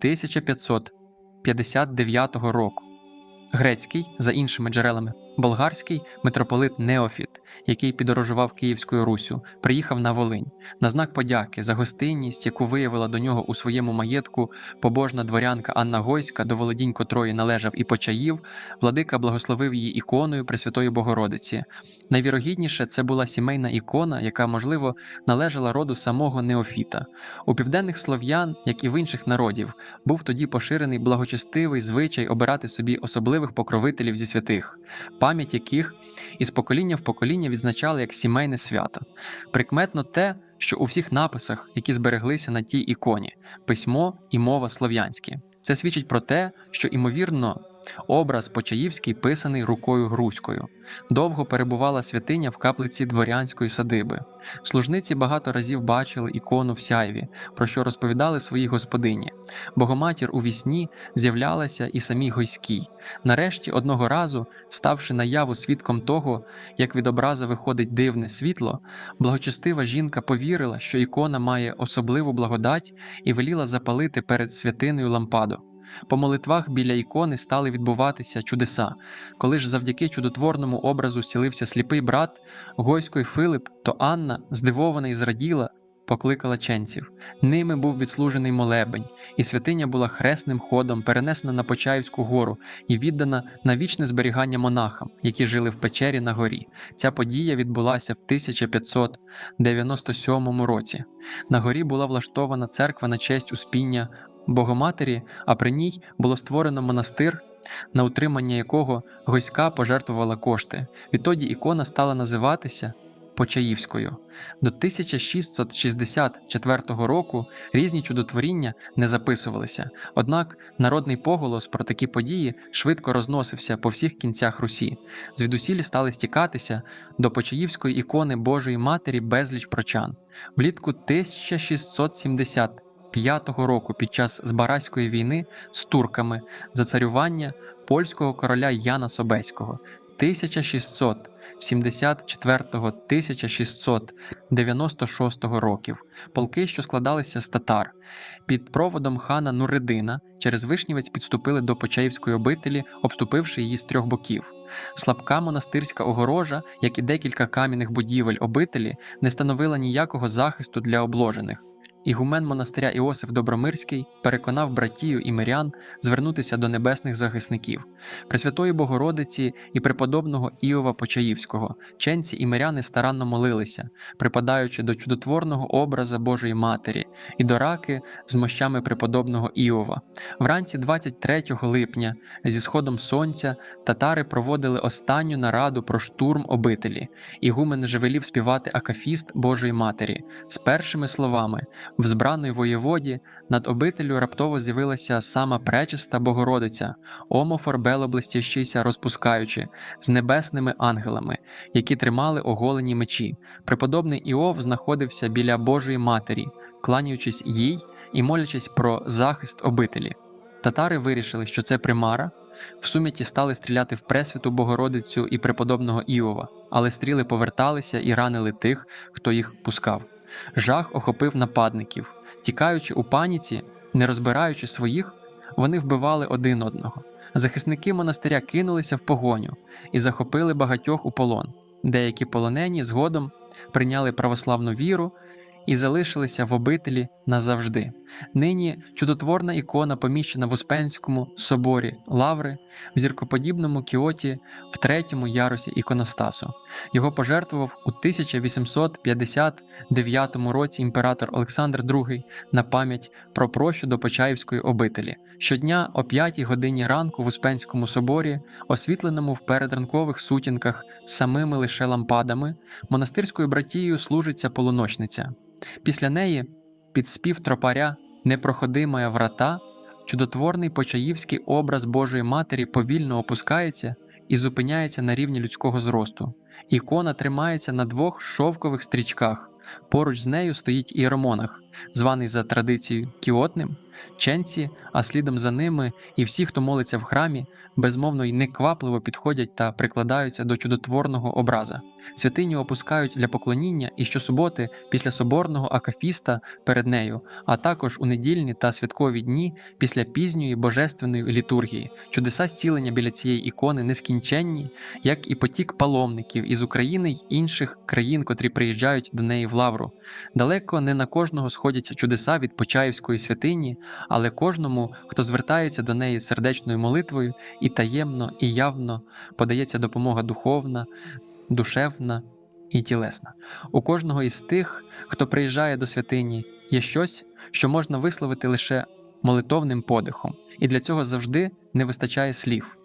1559 року. Грецький, за іншими джерелами, болгарський митрополит Неофіт, який підорожував Київською Руссю, приїхав на Волинь на знак подяки за гостинність, яку виявила до нього у своєму маєтку побожна дворянка Анна Гойська, до володінь котрої належав і Почаїв, владика благословив її іконою Пресвятої Богородиці. Найвірогідніше це була сімейна ікона, яка, можливо, належала роду самого Неофіта. У південних слов'ян, як і в інших народів, був тоді поширений благочестивий звичай обирати собі особливих покровителів зі святих, пам'ять яких із покоління в покоління відзначали як сімейне свято. Прикметно те, що у всіх написах, які збереглися на тій іконі, письмо і мова слов'янські. Це свідчить про те, що, ймовірно, образ Почаївський писаний рукою грузькою. Довго перебувала святиня в каплиці дворянської садиби. Служниці багато разів бачили ікону в сяйві, про що розповідали своїй господині. Богоматір у вісні з'являлася і самій Гойській. Нарешті, одного разу, ставши наяву свідком того, як від образа виходить дивне світло, благочестива жінка повірила, що ікона має особливу благодать і веліла запалити перед святиною лампаду. По молитвах біля ікони стали відбуватися чудеса. Коли ж завдяки чудотворному образу зцілився сліпий брат, Гойський Филип, то Анна, здивована і зраділа, покликала ченців. Ними був відслужений молебень, і святиня була хресним ходом перенесена на Почаївську гору і віддана на вічне зберігання монахам, які жили в печері на горі. Ця подія відбулася в 1597 році. На горі була влаштована церква на честь успіння Богоматері, а при ній було створено монастир, на утримання якого Гойська пожертвувала кошти. Відтоді ікона стала називатися Почаївською. До 1664 року різні чудотворіння не записувалися, однак народний поголос про такі події швидко розносився по всіх кінцях Русі. Звідусіль стали стікатися до Почаївської ікони Божої Матері безліч прочан. Влітку 1670 5-го року під час Збаразької війни з турками за царювання польського короля Яна Собеського 1674-1696 років, полки, що складалися з татар, під проводом хана Нуридина через Вишнівець підступили до Почаївської обителі, обступивши її з трьох боків. Слабка монастирська огорожа, як і декілька кам'яних будівель обителі, не становила ніякого захисту для обложених. Ігумен монастиря Іосиф Добромирський переконав братію і мирян звернутися до небесних захисників, Пресвятої Богородиці і преподобного Іова Почаївського. Ченці і миряни старанно молилися, припадаючи до чудотворного образа Божої Матері і до раки з мощами преподобного Іова. Вранці 23 липня, зі сходом сонця, татари проводили останню нараду про штурм обителі. Ігумен же велів співати Акафіст Божої Матері з першими словами. В збраної воєводі над обителю раптово з'явилася сама пречиста Богородиця, омофор белоблестящийся розпускаючи, з небесними ангелами, які тримали оголені мечі. Преподобний Іов знаходився біля Божої Матері, кланяючись їй і молячись про захист обителі. Татари вирішили, що це примара. В суміті стали стріляти в Пресвяту Богородицю і преподобного Іова, але стріли поверталися і ранили тих, хто їх пускав. Жах охопив нападників. Тікаючи у паніці, не розбираючи своїх, вони вбивали один одного. Захисники монастиря кинулися в погоню і захопили багатьох у полон. Деякі полонені згодом прийняли православну віру і залишилися в обителі назавжди. Нині чудотворна ікона поміщена в Успенському соборі Лаври в зіркоподібному кіоті в третьому ярусі іконостасу. Його пожертвував у 1859 році імператор Олександр II на пам'ять про прощу до Почаївської обителі. Щодня о 5 годині ранку в Успенському соборі, освітленому в передранкових сутінках самими лише лампадами, монастирською братією служиться полуночниця. Після неї, під спів тропаря непроходимая врата, чудотворний почаївський образ Божої Матері повільно опускається і зупиняється на рівні людського зросту. Ікона тримається на двох шовкових стрічках. Поруч з нею стоїть іеромонах. званий за традицією кіотним, ченці, а слідом за ними і всі, хто молиться в храмі, безмовно й неквапливо підходять та прикладаються до чудотворного образа. Святиню опускають для поклоніння і щосуботи після соборного акафіста перед нею, а також у недільні та святкові дні після пізньої божественної літургії. Чудеса зцілення біля цієї ікони нескінченні, як і потік паломників із України й інших країн, котрі приїжджають до неї в лавру. Далеко не на кожного сходять чудеса від Почаївської святині, але кожному, хто звертається до неї сердечною молитвою, і таємно, і явно подається допомога духовна, душевна і тілесна. У кожного із тих, хто приїжджає до святині, є щось, що можна висловити лише молитовним подихом, і для цього завжди не вистачає слів.